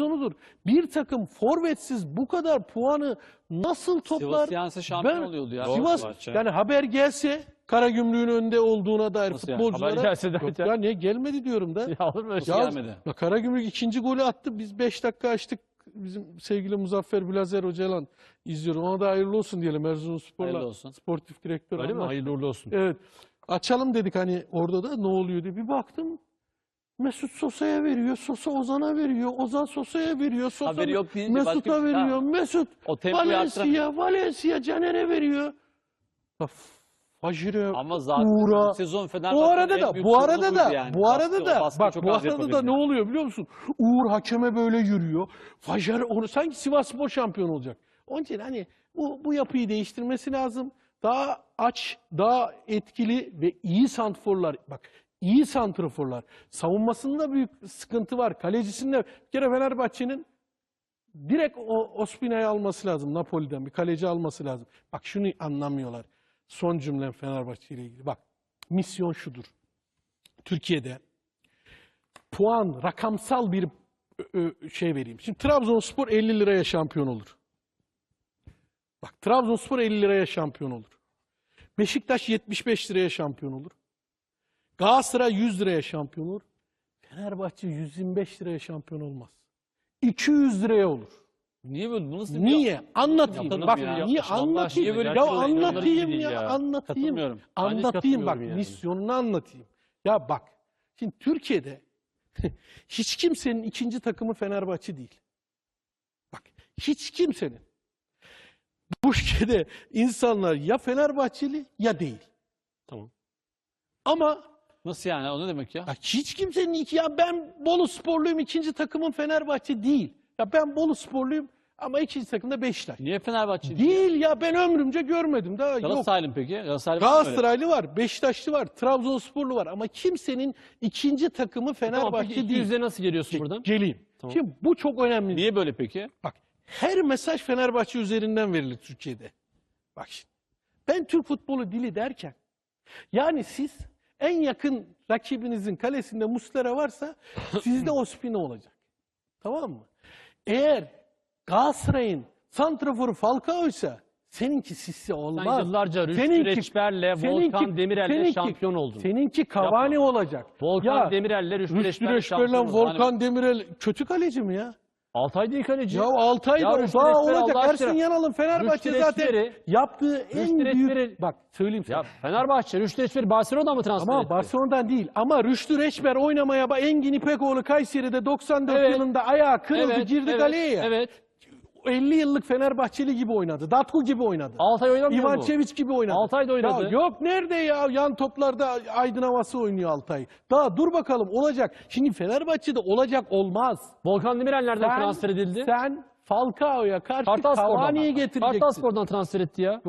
sezonudur. Bir takım forvetsiz bu kadar puanı nasıl toplar? Sivas yense şampiyon Ben- oluyordu ya. Sivas Fenerbahçe. yani haber gelse Karagümrük'ün önde olduğuna dair Nasıl yani? futbolculara Haber gelse Yok derken? ya niye gelmedi diyorum da. Ya olur mu öyle şey? Ya, gelmedi? ya Karagümrük ikinci golü attı. Biz 5 dakika açtık. Bizim sevgili Muzaffer Blazer Hoca'yla izliyorum. Ona da hayırlı olsun diyelim Hayırlı Erzurumspor'la. olsun. Sportif direktör. Öyle mi? Hayırlı uğurlu olsun. Evet. Açalım dedik hani orada da ne oluyor diye. Bir baktım Mesut Sosa'ya veriyor. Sosa Ozan'a veriyor. Ozan Sosa'ya veriyor. Sosa Haberi yok deyince Mesut'a bir- veriyor. Ha. Mesut O tempoyu. Valencia, Valencia Caner'e veriyor. Bak, Fajir'e, Ama zaten Uğur'a. bu sezon Bu Fenerbahçe'nin arada en da, büyük bu arada sorunu da, buydu yani. bu arada Baskı- o da, bak çok bu az arada da yapabildi. ne oluyor biliyor musun? Uğur hakeme böyle yürüyor. Fajer onu sanki Sivas Spor şampiyon olacak. Onun için hani bu, bu yapıyı değiştirmesi lazım. Daha aç, daha etkili ve iyi santrforlar. Bak iyi santrforlar. Savunmasında büyük sıkıntı var. Kalecisinde bir kere Fenerbahçe'nin direkt o Ospina'yı alması lazım. Napoli'den bir kaleci alması lazım. Bak şunu anlamıyorlar. Son cümlem Fenerbahçe ile ilgili. Bak misyon şudur. Türkiye'de puan, rakamsal bir şey vereyim. Şimdi Trabzonspor 50 liraya şampiyon olur. Bak Trabzonspor 50 liraya şampiyon olur. Beşiktaş 75 liraya şampiyon olur. Galatasaray 100 liraya şampiyon olur. Fenerbahçe 125 liraya şampiyon olmaz. 200 liraya olur. Niye böyle? Bu nasıl bir Niye? Anlatayım. Yapalım Bak ya. niye. Allah anlatayım? aşkına Ya gerçekten anlatayım inanılır gibi ya, ya. anlatayım. Katılmıyorum. Ben hiç Anlatayım bak katılmıyorum yani. misyonunu anlatayım. Ya bak şimdi Türkiye'de hiç kimsenin ikinci takımı Fenerbahçe değil. Bak hiç kimsenin. Bu ülkede insanlar ya Fenerbahçeli ya değil. Tamam. Ama Nasıl yani? O ne demek ya? ya hiç kimsenin iki ya ben Bolu sporluyum ikinci takımım Fenerbahçe değil. Ya ben Bolu sporluyum ama ikinci takımda Beşiktaş. Niye Fenerbahçe? Değil ya ben ömrümce görmedim. Daha yok. Galatasaraylı mı peki? Galatasaraylı var mı öyle? Galatasaraylı var, Beşiktaşlı var, Trabzonsporlu var ama kimsenin ikinci takımı Tamam Fenerbahçe değil. 200'e nasıl geliyorsun buradan? Geleyim. Tamam. Şimdi bu çok önemli. Niye böyle peki? Bak her mesaj Fenerbahçe üzerinden verilir Türkiye'de. Bak şimdi. Ben Türk futbolu dili derken yani siz en yakın rakibinizin kalesinde Muslera varsa sizde Ospina olacak. Tamam mı? Eğer Galatasaray'ın santraforu Falcao ise seninki Sissi Sen olmaz. yıllarca Rüştü Seninki- Reçber'le, seninki- Volkan Demirel'le seninki- şampiyon oldun. Seninki Cavani olacak. Volkan Ya, Demirel'le Rüştü Rüştü Reçber'le şampiyon. Volkan Demirel kötü kaleci mi ya? Altay değil kaleci. Ya Altay da Reçber olacak. Ersin. Yanal'ın Fenerbahçe zaten yaptığı en büyük... Bak söyleyeyim sana. Ya Fenerbahçe, Rüştü Reçber'i Barcelona'dan mı transfer Ama etti? Barcelona'dan değil. Ama Rüştü Reçber oynamaya bak Engin İpekoğlu Kayseri'de 94 Evet. yılında ayağı kırıldı Evet, girdi evet, kaleye. Evet. 50 yıllık Fenerbahçeli gibi oynadı. Datku gibi oynadı. Altay oynamıyor İvan mu? Çeviç gibi oynadı. Altay da oynadı. Ya yok nerede ya? Yan toplarda Aydın Havası oynuyor Altay. Daha dur bakalım olacak. Şimdi Fenerbahçe'de olacak olmaz. Volkan Demirel nereden Sen- transfer edildi? Sen Falcao'ya karşı Kartalspor'dan. Cavani'yi getireceksin. Kartalspor'dan transfer etti ya.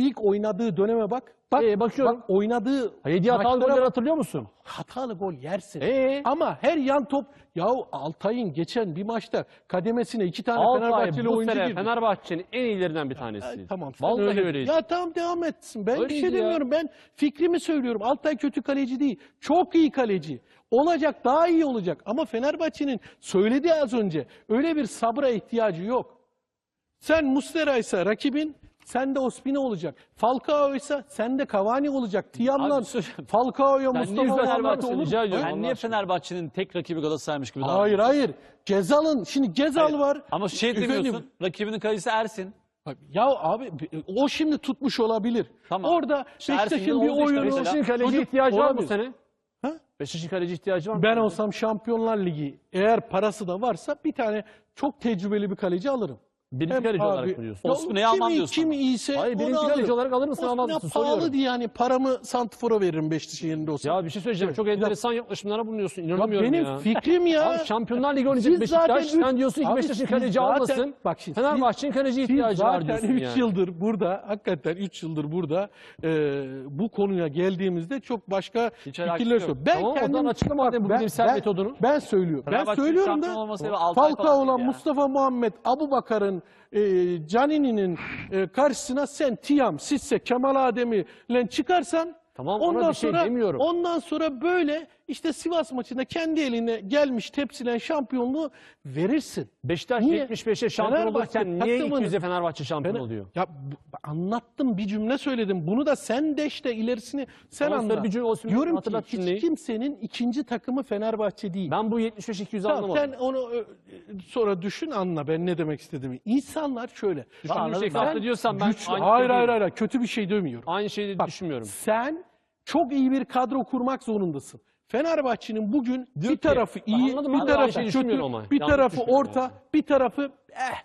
İlk oynadığı döneme bak. Bak, Ee, bakıyorum. bak oynadığı Hediye hatalı maçlara bak. hatırlıyor musun? hatalı gol yersin. Ee? Ama her yan top yahu Altay'ın geçen bir maçta kademesine iki tane Altay Fenerbahçeli bu oyuncu sene girdi. Fenerbahçe'nin en iyilerinden bir tanesiydi. Tamam sen Vallahi öyle. öyleydi. Ya tamam devam etsin. Ben bir Öyleydi şey ya. demiyorum. Ben fikrimi söylüyorum. Altay kötü kaleci değil. Çok iyi kaleci. Olacak daha iyi olacak. Ama Fenerbahçe'nin söylediği az önce öyle bir sabra ihtiyacı yok. Sen Muslera ise rakibin sende Ospina olacak. Falcao ise sende Cavani olacak. Tiam'la şey. Falcao'ya Sen Mustafa Fenerbahçe olur? Sen niye Fenerbahçe'nin tek rakibi Galatasaray'mış gibi Hayır hayır. Gezal'ın şimdi Gezal var. Ama şey Efendim, demiyorsun. Rakibinin kalecisi Ersin. Ya abi o şimdi tutmuş olabilir. Tamam. Orada İşte Beşiktaş'ın Ersin'in bir oyunu. mesela. Beşiktaş'ın kaleci ihtiyacı var mı bu olabilir. sene? Ha? Beşiktaş'ın kaleci ihtiyacı var mı? Ben olsam Şampiyonlar Ligi eğer parası da varsa bir tane çok tecrübeli bir kaleci alırım. Birinci Hem kaleci abi- olarak mı diyorsun? Ya Ospina'yı kim almam diyorsun Kim ama. iyiyse Hayır, onu birinci alırım. kaleci olarak alır mısın, almaz mısın? pahalı Soruyorum. diye yani paramı Santifor'a veririm Beşiktaş'ın yerinde olsa. Ya bir şey söyleyeceğim. Çok enteresan yaklaşımlara bulunuyorsun. Ya İnanamıyorum benim ya. fikrim ya. Abi Şampiyonlar Ligi oynayacak Siz Beşiktaş. zaten üç- Sen diyorsun ki Abi Beşiktaş'ın siz kaleci zaten- almasın. Bak şimdi, Fenerbahçe'nin kaleci Siz ihtiyacı var zaten diyorsun 3 yani. yıldır burada, hakikaten 3 yıldır burada e, bu konuya geldiğimizde çok başka Hiç alakası fikirler yok. söylüyorum. Ben Tamam, kendim, oradan açıkla madem bu ben- bilimsel ben- metodunu. Ben söylüyorum. Ben Fenerbahçe'nin söylüyorum şampiyon da olması ve Altay Falcao falan olan değil ya. Mustafa Muhammed, Abu Bakar'ın, e, Canini'nin e, karşısına sen Tiam, Sisse, Kemal Adem'i çıkarsan Tamam, ona ondan bir şey sonra demiyorum. ondan sonra böyle işte Sivas maçında kendi eline gelmiş tepsilen şampiyonluğu verirsin. Beşiktaş Niye? 75'e şampiyon Fenerbahçe olurken niye takımını- 200'e Fenerbahçe şampiyon Fener- oluyor? Ya anlattım bir cümle söyledim. Bunu da sen de işte ilerisini sen söyle anla. bir cümle olsun, bir Diyorum ki hiç cümleyi. kimsenin ikinci takımı Fenerbahçe değil. Ben bu 75-200'ü Tamam, anlamadım. sen onu ö, sonra düşün anla ben ne demek istediğimi. İnsanlar şöyle. Düşündüğü Ben farklı diyorsan ben Güçlü- aynı hayır şey hayır hayır kötü bir şey demiyorum. Aynı şeyi Bak, düşünmüyorum. Sen çok iyi bir kadro kurmak zorundasın. Fenerbahçe'nin bugün Diyor bir ki- tarafı iyi, anladım, bir tarafı şeyi kötü, bir Yanlış tarafı orta, yani. bir tarafı eh.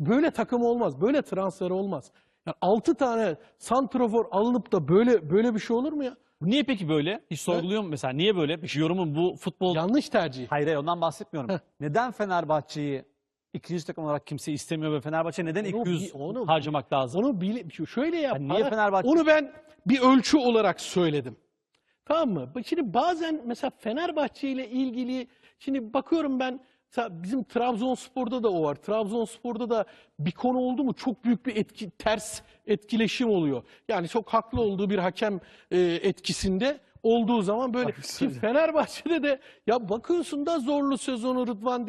Böyle takım olmaz. Böyle transfer olmaz. Yani 6 tane santrafor alınıp da böyle böyle bir şey olur mu ya? Niye peki böyle? Hiç sorguluyor mu mesela? Niye böyle? Peki yorumun bu futbol... Yanlış tercih. Hayır hayır ondan bahsetmiyorum. Neden Fenerbahçe'yi ikinci takım olarak kimse istemiyor ve Fenerbahçe neden Onu 200 bi- onu- harcamak lazım? Onu bile, şöyle yap. Yani niye Fenerbahçe- Onu ben bir ölçü olarak söyledim. Tamam mı? Şimdi bazen mesela Fenerbahçe ile ilgili şimdi bakıyorum ben bizim Trabzonspor'da da o var. Trabzonspor'da da bir konu oldu mu çok büyük bir etki ters etkileşim oluyor. Yani çok haklı olduğu bir hakem e, etkisinde olduğu zaman böyle. Şimdi Fenerbahçe'de de ya bakıyorsun da zorlu sezonu Rıdvan